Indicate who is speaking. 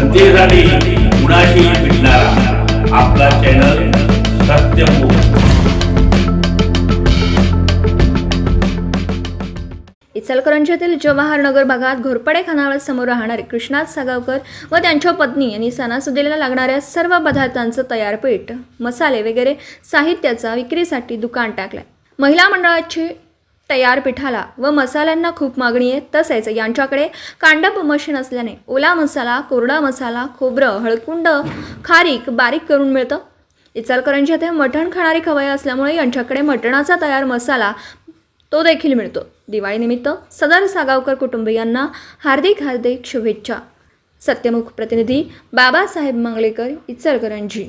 Speaker 1: जनतेसाठी कुणाशी भेटणारा? आपला चॅनल सत्यमुख
Speaker 2: इचलकरंजीतील जवाहर नगर भागात घोरपडे खानावळ समोर राहणारे कृष्णात सागावकर व त्यांच्या पत्नी यांनी सणासुदीला लागणाऱ्या सर्व पदार्थांचं तयार पीठ मसाले वगैरे साहित्याचा विक्रीसाठी दुकान टाकलंय. महिला मंडळाची तयार पिठाला व मसाल्यांना खूप मागणी आहे तसेच यांच्याकडे कांडप मशीन असल्याने ओला मसाला कोरडा मसाला खोबरं हळकुंड खारीक बारीक करून मिळतं. इचलकरंजी येथे मटण खाणारी खवय असल्यामुळे यांच्याकडे मटणाचा तयार मसाला तो देखील मिळतो. दिवाळीनिमित्त सदर सागावकर कुटुंबियांना हार्दिक हार्दिक शुभेच्छा. सत्यमुख प्रतिनिधी बाबासाहेब मंगलेकर इचलकरंजी.